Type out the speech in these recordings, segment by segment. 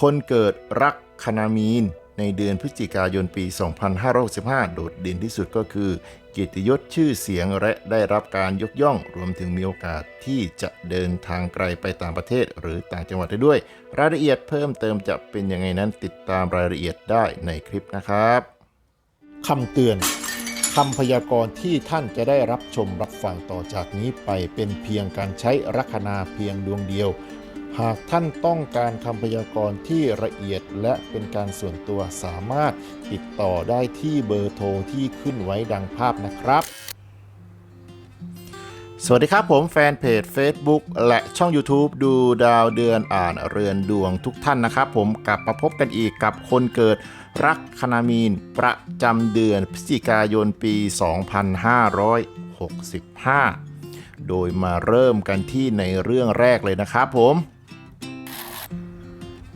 คนเกิดรักคณามีน ในเดือนพฤศจิกายนปี 2565 โดดเด่นที่สุดก็คือเกียรติยศชื่อเสียงและได้รับการยกย่อง รวมถึงมีโอกาสที่จะเดินทางไกลไปต่างประเทศ หรือต่างจังหวัดได้ด้วย รายละเอียดเพิ่มเติมจะเป็นยังไงนั้นติดตามรายละเอียดได้ในคลิปนะครับคำเตือนคำพยากรณ์ที่ท่านจะได้รับชมรับฟังต่อจากนี้ไปเป็นเพียงการใช้ลัคนาเพียงดวงเดียว หากท่านต้องการคำพยากรณ์ที่ละเอียดและเป็นการส่วนตัวสามารถติดต่อได้ที่เบอร์โทรที่ขึ้นไว้ดังภาพนะครับ สวัสดีครับผมแฟนเพจ Facebook และช่อง YouTube ดูดาวเดือนอ่านเรือนดวงทุกท่านนะครับ ผมกลับมาพบกันอีกกับคนเกิดรักคณามีนประจำเดือนพฤศจิกายนปี 2565โดยมาเริ่มกันที่ในเรื่องแรกเลยนะครับผม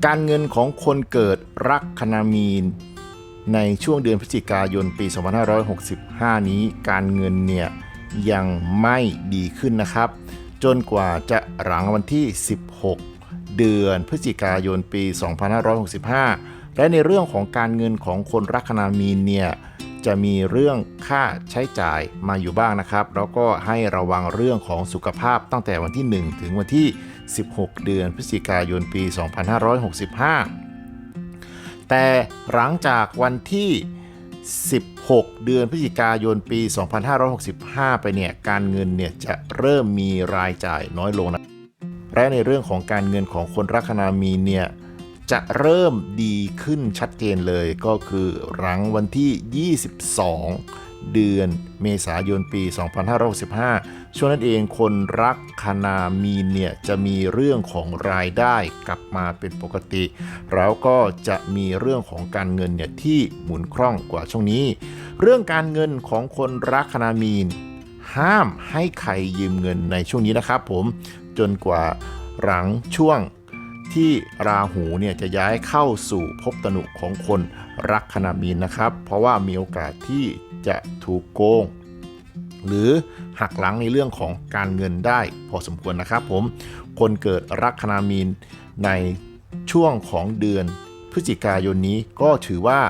การเงินของคนเกิดรักคณามีน ในช่วงเดือนพฤศจิกายนปี 2565 นี้การเงินเนี่ยยังไม่ดีขึ้นนะครับ จนกว่าจะหลังวันที่ 16 เดือนพฤศจิกายนปี 2565 และในเรื่องของการเงินของคนรักคณามีนเนี่ย จะมีเรื่องค่าใช้จ่ายมาอยู่บ้างนะครับ แล้วก็ให้ระวังเรื่องของสุขภาพตั้งแต่วันที่ 1 ถึงวันที่ 16 เดือนพฤศจิกายนปี 2565 แต่หลังจากวันที่ 16 เดือนพฤศจิกายนปี 2565 ไปเนี่ยการเงินเนี่ยจะเริ่มมีรายจ่ายน้อยลงนะและในเรื่องของการเงินของคนรักคณามีเนี่ย จะเริ่มดีขึ้นชัดเจนเลยก็คือหลังวันที่ 22 เดือนเมษายนปี 2565 ช่วงนั้นเองคนรักคณามีนเนี่ยจะมีเรื่องของรายได้กลับมาเป็นปกติ แล้วก็จะมีเรื่องของการเงินเนี่ยที่หมุนคล่องกว่าช่วงนี้ เรื่องการเงินของคนรักคณามีน ห้ามให้ใครยืมเงินในช่วงนี้นะครับผมจนกว่าหลังช่วง ที่ราหูเนี่ยจะย้ายเข้าสู่ภพตนุของคนรักคณามีนนะครับ เพราะว่ามีโอกาสที่จะถูกโกง หรือหักหลังในเรื่องของการเงินได้พอสมควรนะครับผมคนเกิดรักคณามีนในช่วงของเดือนพฤศจิกายนนี้ก็ถือว่า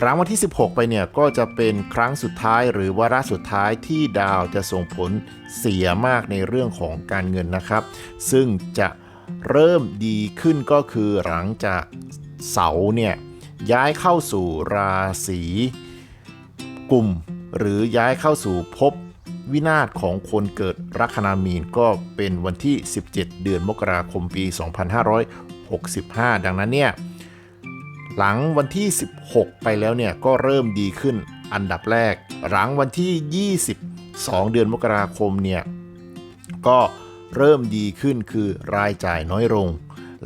หลังวันที่ 16 ไปเนี่ยก็จะเป็นครั้งสุดท้ายหรือวาระสุดท้ายที่ดาวจะส่งผลเสียมากในเรื่องของการเงินนะครับ ซึ่งจะ เริ่มดีขึ้นก็คือหลังจากเสาเนี่ยย้ายเข้าสู่ราศีกุมหรือย้ายเข้าสู่ภพวินาศของคนเกิดลัคนามีนก็เป็นวันที่ 17 เดือนมกราคมปี 2565 ดังนั้นเนี่ยหลังวันที่ 16 ไปแล้วเนี่ยก็เริ่มดีขึ้นอันดับแรก หลังวันที่ 22 เดือนมกราคมเนี่ยก็เเริ่มดีขึ้นคือรายจ่ายน้อยลง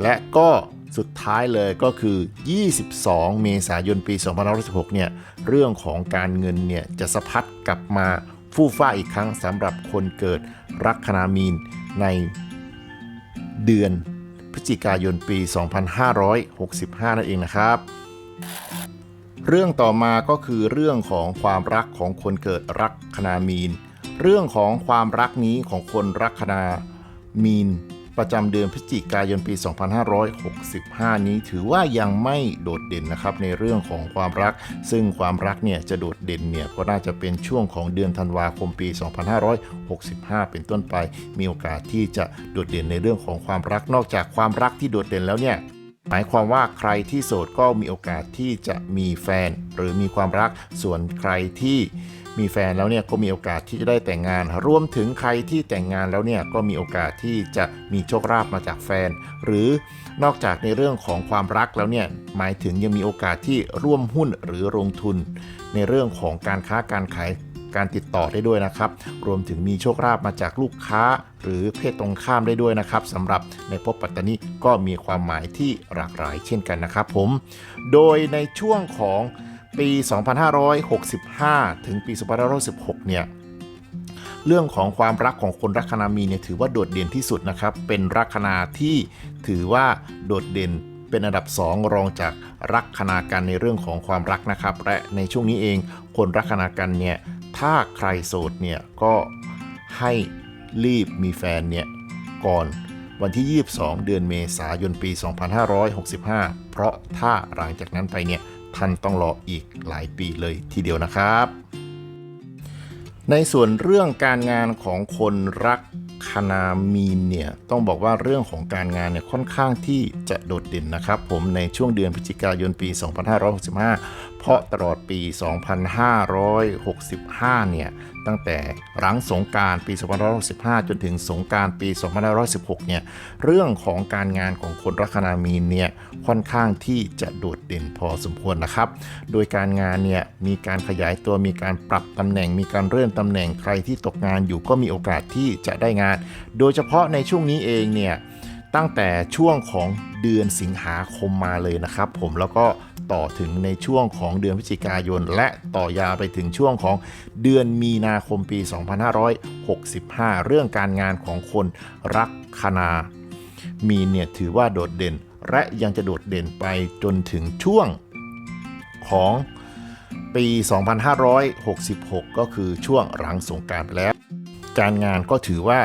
และก็สุดท้ายเลยก็คือ 22 เมษายนปี 2516เนี่ย เรื่องของการเงินเนี่ย จะสะพัดกลับมาฟู่ฟ้าอีกครั้งสำหรับคนเกิดรักคณามีนในเดือนพฤศจิกายนปี 2565 นั่นเองนะครับ เรื่องต่อมาก็คือเรื่องของความรักของคนเกิดรักคณามีน เรื่องของความรักนี้ของคนรักคณา มีน ประจำเดือนพฤศจิกายนปี 2565 นี้ถือว่ายังไม่โดดเด่นนะครับในเรื่องของความรัก ซึ่งความรักเนี่ยจะโดดเด่นเนี่ยก็น่าจะเป็นช่วงของเดือนธันวาคมปี 2565 เป็นต้นไป มีโอกาสที่จะโดดเด่นในเรื่องของความรัก นอกจากความรักที่โดดเด่นแล้วเนี่ยหมายความว่าใครที่โสดก็มีโอกาสที่จะมีแฟนหรือมีความรัก ส่วนใครที่ มีแฟนแล้วเนี่ยก็มีโอกาสที่จะได้แต่งงาน รวมถึงใครที่แต่งงานแล้วเนี่ยก็มีโอกาสที่จะมีโชคลาภมาจากแฟน หรือนอกจากในเรื่องของความรักแล้วเนี่ยหมายถึงยังมีโอกาสที่ร่วมหุ้นหรือลงทุน ในเรื่องของการค้าการขายการติดต่อได้ด้วยนะครับ รวมถึงมีโชคลาภมาจากลูกค้า หรือเพศตรงข้ามได้ด้วยนะครับสำหรับในภพปัตตานีก็มีความหมายที่หลากหลายเช่นกันนะครับผม โดยในช่วงของ ปี 2565 ถึงปี 2516เนี่ย เรื่องของความรักของคนลัคนามีเนี่ยถือว่าโดดเด่นที่สุดนะครับ เป็นลัคนาที่ถือว่าโดดเด่นเป็นอันดับ 2 รองจากลัคนากันในเรื่องของความรักนะครับ และในช่วงนี้เองคนลัคนากันเนี่ย ถ้าใครโสดเนี่ยก็ให้รีบมีแฟนเนี่ยก่อนวันที่ 22 เดือนเมษายนปี 2565 เพราะถ้าหลังจากนั้นไปเนี่ย ท่านต้องรออีกหลายปีเลยทีเดียวนะครับ ในส่วนเรื่องการงานของคนรักคณามีนเนี่ยต้องบอกว่าเรื่องของการงานเนี่ยค่อนข้างที่จะโดดเด่นนะครับ ผมในช่วงเดือนพฤศจิกายนปี 2565 เพราะตลอดปี 2565 เนี่ย ตั้งแต่หลังสงการปี 2565 จนถึงสงการปี 2516 เนี่ย เรื่องของการงานของคนรัคณามีนเนี่ยค่อนข้างที่จะโดดเด่นพอสมควรนะครับ โดยการงานเนี่ยมีการขยายตัวมีการปรับตำแหน่ง มีการเลื่อนตำแหน่งใครที่ตกงานอยู่ก็มีโอกาสที่จะได้งาน โดยเฉพาะในช่วงนี้เองเนี่ย ตั้งแต่ช่วงของเดือนสิงหาคมมาเลยนะครับผมแล้วก็ต่อถึงในช่วงของเดือนพฤศจิกายน และต่อยาวไปถึงช่วงของเดือนมีนาคมปี 2565 เรื่องการงานของคนรักคณามีเนี่ยถือว่าโดดเด่น และยังจะโดดเด่นไปจนถึงช่วงของปี 2566 ก็คือช่วงหลังสงกรารไปแล้ว การงานก็ถือว่า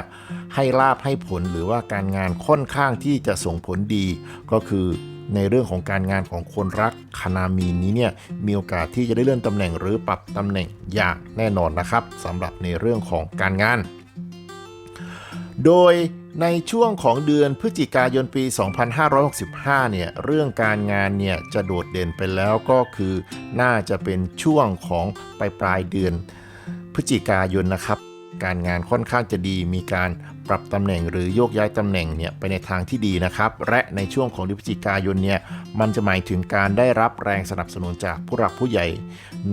ให้ลาบให้ผลหรือว่าการงานค่อนข้างที่จะส่งผลดี ก็คือในเรื่องของการงานของคนรักคณามีนนี้เนี่ยมีโอกาสที่จะได้เลื่อนตำแหน่งหรือปรับตำแหน่งอย่างแน่นอนนะครับสำหรับในเรื่องของการงาน โดยในช่วงของเดือนพฤศจิกายนปี 2565 เนี่ย เรื่องการงานเนี่ยจะโดดเด่นไปแล้วก็คือน่าจะเป็นช่วงของปลายปลายเดือนพฤศจิกายนนะครับ การงานค่อนข้างจะดีมีการ ปรับตำแหน่งหรือโยกย้ายตำแหน่งเนี่ยไปในทางที่ดีนะครับ และในช่วงของเดือนพฤศจิกายนเนี่ยมันจะหมายถึงการได้รับแรงสนับสนุนจากผู้หลักผู้ใหญ่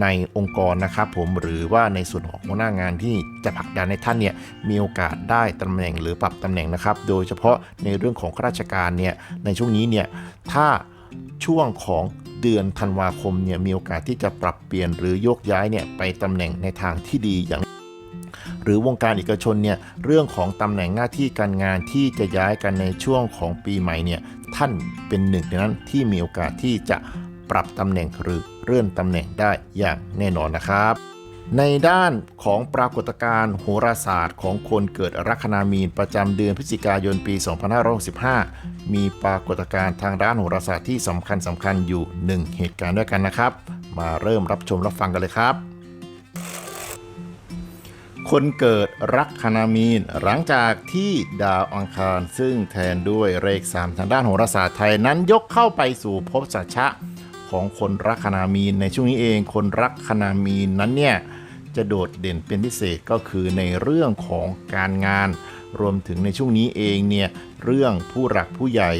ในองค์กรนะครับผมหรือว่าในส่วนของหัวหน้างานที่จะผลักดันให้ท่านเนี่ยมีโอกาสได้ตำแหน่งหรือปรับตำแหน่งนะครับ โดยเฉพาะในเรื่องของข้าราชการเนี่ยในช่วงนี้เนี่ยถ้าช่วงของเดือนธันวาคมเนี่ยมีโอกาสที่จะปรับเปลี่ยนหรือโยกย้ายเนี่ยไปตำแหน่งในทางที่ดีอย่าง หรือวงการเอกชนเนี่ยเรื่องของตำแหน่งหน้าที่การงานที่จะย้ายกันในช่วงของปีใหม่เนี่ยท่านเป็นหนึ่งในนั้นที่มีโอกาสที่จะปรับตำแหน่งหรือเลื่อนตำแหน่งได้อย่างแน่นอนนะครับ ในด้านของปรากฏการณ์โหราศาสตร์ของคนเกิดลัคนามีนประจำเดือนพฤศจิกายนปี 2565 มีปรากฏการณ์ทางด้านโหราศาสตร์ที่สำคัญสำคัญอยู่ 1 เหตุการณ์ด้วยกันนะครับ มาเริ่มรับชมรับฟังกันเลยครับ คนเกิดรักคณามีน หลังจากที่ดาวอังคารซึ่งแทนด้วยเลขสามทางด้านโหราศาสตร์ไทยนั้นยกเข้าไปสู่ภพสัชชะของคนรักคณามีน ในช่วงนี้เองคนรักคณามีนนั้นเนี่ยจะโดดเด่นเป็นพิเศษก็คือในเรื่องของการงาน รวมถึงในช่วงนี้เองเนี่ยเรื่องผู้หลักผู้ใหญ่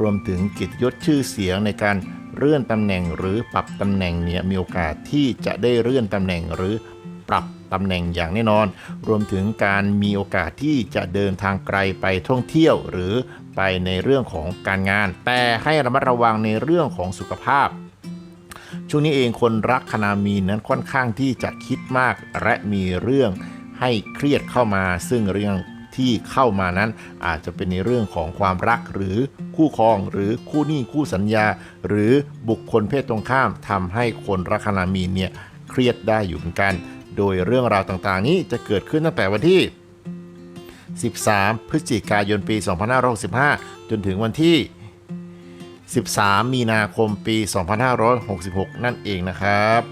รวมถึงกิจยศชื่อเสียงในการเลื่อนตำแหน่งหรือปรับตำแหน่งเนี่ยมีโอกาสที่จะได้เลื่อนตำแหน่งหรือปรับ ตำแหน่งอย่างแน่นอน รวมถึงการมีโอกาสที่จะเดินทางไกลไปท่องเที่ยวหรือไปในเรื่องของการงาน แต่ให้ระมัดระวังในเรื่องของสุขภาพช่วงนี้เองคนรักคณามีนั้นค่อนข้างที่จะคิดมาก และมีเรื่องให้เครียดเข้ามา ซึ่งเรื่องที่เข้ามานั้น อาจจะเป็นในเรื่องของความรักหรือคู่ครองหรือคู่หนี้คู่สัญญา หรือบุคคลเพศตรงข้ามทำให้คนรักคณามีนเนี่ยเครียดได้อยู่เหมือนกัน โดยเรื่องราวต่างๆ นี้จะเกิดขึ้นตั้งแต่วันที่ 13 พฤศจิกายนปี 2565 จนถึงวันที่ 13 มีนาคมปี 2566 นั่นเองนะครับ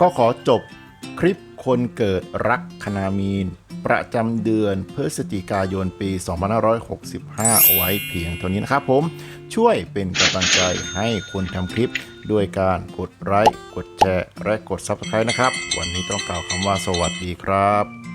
ก็ขอจบคลิปคนเกิดรักคณามีน ประจำเดือนพฤศจิกายนปี 2565 ไว้เพียงเท่านี้นะครับผม ช่วยเป็นกำลังใจให้คนทำคลิป ด้วยการกดไลค์กดแชร์และกด Subscribe นะครับ วันนี้ต้องกล่าวคำว่าสวัสดีครับ